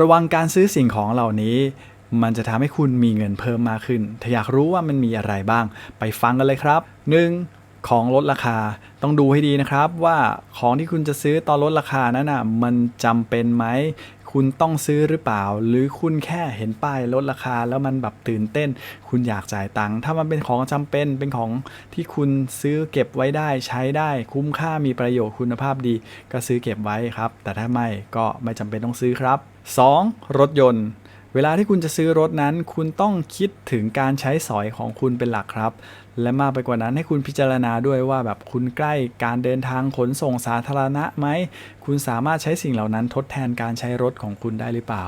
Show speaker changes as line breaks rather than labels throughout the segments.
ระวังการซื้อสิ่งของเหล่านี้ มันจะทำให้คุณมีเงินเพิ่มมากขึ้น ถ้าอยากรู้ว่ามันมีอะไรบ้าง ไปฟังกันเลยครับ 1. ของลดราคาต้องดูให้ดีนะครับว่าของที่คุณจะซื้อตอนลดราคานั้นนะมันจำเป็นไหม คุณต้องซื้อหรือเปล่า หรือคุณแค่เห็นป้ายลดราคาแล้วมันแบบตื่นเต้น คุณอยากจ่ายตังค์ถ้ามันเป็นของจำเป็นเป็นของที่คุณซื้อเก็บไว้ได้ใช้ได้คุ้มค่ามีประโยชน์คุณภาพดี ก็ซื้อเก็บไว้ครับ แต่ถ้าไม่ก็ไม่จำเป็นต้องซื้อครับ 2. รถยนต์ เวลาที่คุณจะซื้อรถนั้น คุณต้องคิดถึงการใช้สอยของคุณเป็นหลักครับ และมากไปกว่านั้นให้คุณพิจารณาด้วยว่าแบบคุณใกล้การเดินทางขนส่งสาธารณะไหม คุณสามารถใช้สิ่งเหล่านั้นทดแทนการใช้รถของคุณได้หรือเปล่า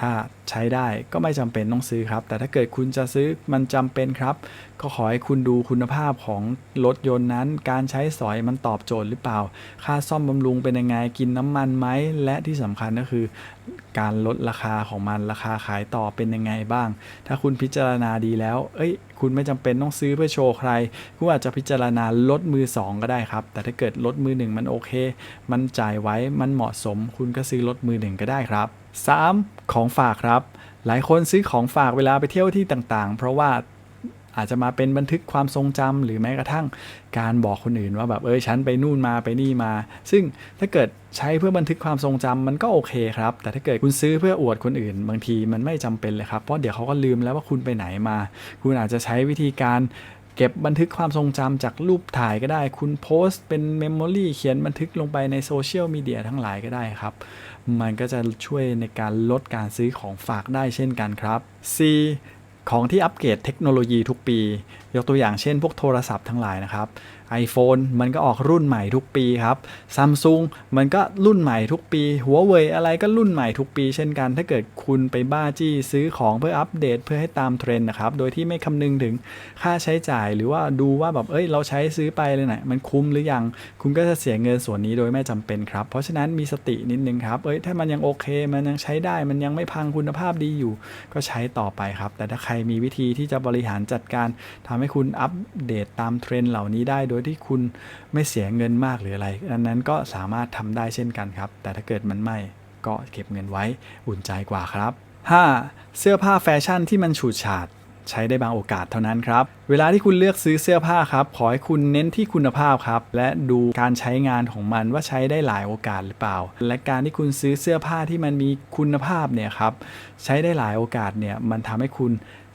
ถ้าใช้ได้ก็ไม่จำเป็นต้องซื้อครับ แต่ถ้าเกิดคุณจะซื้อมันจำเป็นครับ ก็ขอให้คุณดูคุณภาพของรถยนต์นั้น การใช้สอยมันตอบโจทย์หรือเปล่า ค่าซ่อมบำรุงเป็นยังไงกินน้ำมันไหมและที่สำคัญก็คือ การลดราคาของมันราคาขายต่อเป็นยังไงบ้าง ถ้าคุณพิจารณาดีแล้ว เอ้ย คุณไม่จำเป็นต้องซื้อเพื่อโชว์ใคร คุณอาจจะพิจารณาลดมือ 2 ก็ได้ครับ แต่ถ้าเกิดลดมือ 1 มันโอเค มันจ่ายไว้ มันเหมาะสม คุณก็ซื้อลดมือ 1 ก็ได้ครับ 3. ของฝากครับ หลายคนซื้อของฝากเวลาไปเที่ยวที่ต่างๆ เพราะว่า อาจจะมาเป็นบันทึกความทรงจำหรือแม้กระทั่งการบอกคนอื่นว่าแบบเออฉันไปนู่นมาไปนี่มา ซึ่งถ้าเกิดใช้เพื่อบันทึกความทรงจำมันก็โอเคครับ แต่ถ้าเกิดคุณซื้อเพื่ออวดคนอื่น บางทีมันไม่จำเป็นเลยครับเพราะเดี๋ยวเขาก็ลืมแล้วว่าคุณไปไหนมา คุณอาจจะใช้วิธีการเก็บบันทึกความทรงจำจากรูปถ่ายก็ได้ คุณโพสต์เป็นเมมโมรีเขียนบันทึกลงไปในโซเชียลมีเดียทั้งหลายก็ได้ครับ มันก็จะช่วยในการลดการซื้อของฝากได้เช่นกันครับ C ของที่อัปเกรดเทคโนโลยีทุกปี ยกตัวอย่างเช่นพวกโทรศัพท์ทั้งหลายนะครับ iPhone มันก็ออกรุ่นใหม่ทุกปีครับ Samsung มันก็รุ่นใหม่ทุกปีหัวเว่ยอะไรก็รุ่นใหม่ทุกปี เช่นกัน ถ้าเกิดคุณไปบ้าจี้ซื้อของเพื่ออัปเดตเพื่อให้ตามเทรนด์นะครับ โดยที่ไม่คำนึงถึงค่าใช้จ่ายหรือว่าดูว่าแบบเอ้ยเราใช้ซื้อไปเลยนะมันคุ้มหรือยัง คุณก็จะเสียเงินส่วนนี้โดยไม่จำเป็นครับ เพราะฉะนั้นมีสตินิดนึงครับเอ้ยถ้ามันยังโอเค มันยังใช้ได้ มันยังไม่พังคุณภาพดีอยู่ ก็ใช้ต่อไปครับ แต่ถ้าใครมีวิธีที่จะบริหารจัดการทำให้คุณอัปเดตตามเทรนด์เหล่านี้ได้ โดยที่คุณไม่เสียเงินมากหรืออะไรอันนั้นก็สามารถทำได้เช่นกันครับ แต่ถ้าเกิดมันไม่ก็เก็บเงินไว้อุ่นใจกว่าครับ 5. เสื้อผ้าแฟชั่นที่มันฉูดฉาด ใช้ได้บางโอกาสเท่านั้นครับ เวลาที่คุณเลือกซื้อเสื้อผ้าครับ ขอให้คุณเน้นที่คุณภาพครับ และดูการใช้งานของมันว่าใช้ได้หลายโอกาสหรือเปล่า และการที่คุณซื้อเสื้อผ้าที่มันมีคุณภาพเนี่ยครับ ใช้ได้หลายโอกาสเนี่ยมันทำให้คุณ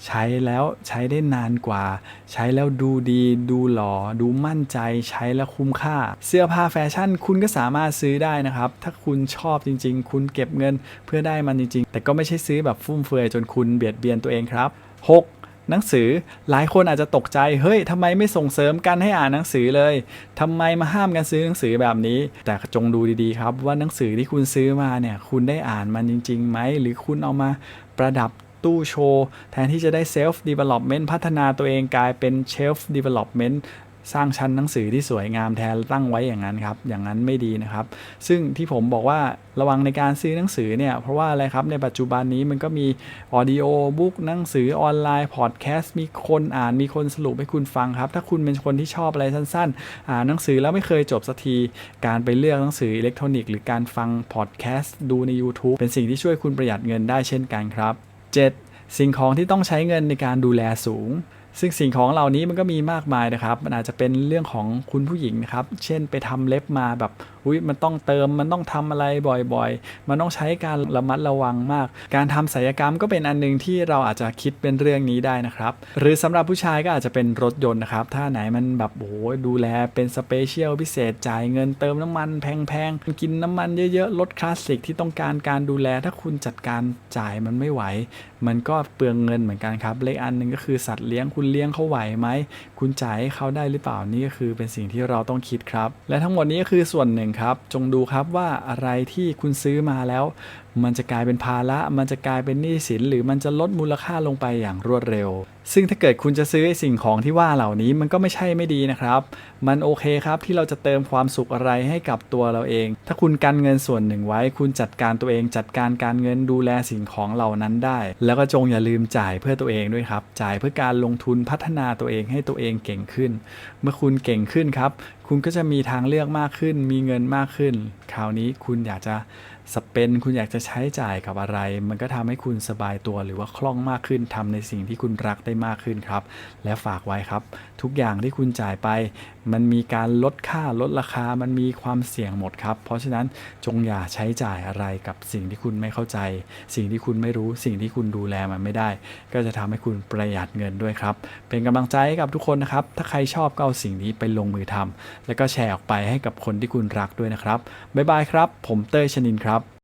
ใช้แล้วใช้ได้นานกว่า ใช้แล้วดูดี ดูหล่อดูมั่นใจใช้แล้วคุ้มค่า เสื้อผ้าแฟชั่น คุณก็สามารถซื้อได้นะครับ ถ้าคุณชอบจริง ๆ คุณเก็บเงินเพื่อได้มันจริง ๆ แต่ก็ไม่ใช่ซื้อแบบฟุ่มเฟือยจนคุณเบียดเบียนตัวเองครับ 6. หนังสือหลายคนอาจจะตกใจเฮ้ยทำไมไม่ส่งเสริมกันให้อ่านหนังสือเลยทำไมมาห้ามกันซื้อหนังสือแบบนี้ แต่จงดูดีๆครับ ว่าหนังสือที่คุณซื้อมาเนี่ยคุณได้อ่านมันจริงๆไหมหรือคุณเอามาประดับตู้โชว์ แทนที่จะได้เซลฟ์ดีเวล็อปเมนต์พัฒนาตัวเองกลายเป็นเชลฟ์ดีเวล็อปเมนต์ สร้างชั้นหนังสือที่สวยงามแทนตั้งไว้อย่างนั้นครับ อย่างนั้นไม่ดีนะครับ ซึ่งที่ผมบอกว่าระวังในการซื้อหนังสือเนี่ย เพราะว่าอะไรครับ ในปัจจุบันนี้มันก็มีออดิโอบุ๊กหนังสือออนไลน์พอดแคสต์มีคนอ่านมีคนสรุปให้คุณฟังครับ ถ้าคุณเป็นคนที่ชอบอะไรสั้นๆ อ่านหนังสือแล้วไม่เคยจบสักที การไปเลือกหนังสืออิเล็กทรอนิกส์หรือการฟังพอดแคสต์ดูใน YouTube เป็นสิ่งที่ช่วยคุณประหยัดเงินได้เช่นกันครับ 7. สิ่งของที่ต้องใช้เงินในการดูแลสูง ซึ่งสิ่งของเหล่านี้มันก็มีมากมายนะครับ มันอาจจะเป็นเรื่องของคุณผู้หญิงนะครับ เช่นไปทำเล็บมาแบบอุ้ยมันต้องเติมมันต้องทำอะไรบ่อยๆ มันต้องใช้การระมัดระวังมาก การทำศัลยกรรมก็เป็นอันนึงที่เราอาจจะคิดเป็นเรื่องนี้ได้นะครับ หรือสำหรับผู้ชายก็อาจจะเป็นรถยนต์นะครับ ถ้าไหนมันแบบโอ้ดูแลเป็นสเปเชียลพิเศษจ่ายเงินเติมน้ำมันแพงๆ กินน้ำมันเยอะๆ รถคลาสสิกที่ต้องการการดูแล ถ้าคุณจัดการจ่ายมันไม่ไหว มันก็เปลืองเงินเหมือนกันครับ เลขอันหนึ่งก็คือสัตว์เลี้ยงคุณเลี้ยงเขาไหวไหม คุณจ่ายให้เขาได้หรือเปล่านี่ก็คือเป็นสิ่งที่เราต้องคิดครับ และทั้งหมดนี้ก็คือส่วนหนึ่งครับ จงดูครับว่าอะไรที่คุณซื้อมาแล้วมันจะกลายเป็นภาระมันจะกลายเป็นหนี้สิน หรือมันจะลดมูลค่าลงไปอย่างรวดเร็ว ซึ่งถ้าเกิดคุณจะซื้อสิ่งของที่ว่าเหล่านี้มันก็ไม่ใช่ไม่ดีนะครับ มันโอเคครับที่เราจะเติมความสุขอะไรให้กับตัวเราเอง ถ้าคุณกันเงินส่วนหนึ่งไว้ คุณจัดการตัวเองจัดการการเงินดูแลสิ่งของเหล่านั้นได้ แล้วก็จงอย่าลืมจ่ายเพื่อตัวเองด้วยครับ จ่ายเพื่อการลงทุนพัฒนาตัวเองให้ตัวเองเก่งขึ้น เมื่อคุณเก่งขึ้นครับคุณก็จะมีทางเลือกมากขึ้น มีเงินมากขึ้น คราวนี้คุณอยากจะสเปน คุณอยากจะใช้จ่ายกับอะไร มันก็ทำให้คุณสบายตัวหรือว่าคล่องมากขึ้นทำในสิ่งที่คุณรักได้มากขึ้นครับ และฝากไว้ครับ ทุกอย่างที่คุณจ่ายไป มันมีการลดค่าลดราคา มันมีความเสี่ยงหมดครับ เพราะฉะนั้นจงอย่าใช้จ่ายอะไรกับสิ่งที่คุณไม่เข้าใจ สิ่งที่คุณไม่รู้สิ่งที่คุณดูแลมันไม่ได้ ก็จะทำให้คุณประหยัดเงินด้วยครับ เป็นกำลังใจให้กับทุกคนนะครับ ถ้าใครชอบก็เอาสิ่งนี้ไปลงมือทำแล้วก็แชร์ออกไปให้กับคนที่คุณรักด้วยนะครับบ๊ายบายครับ ผมเต้ยชนินครับ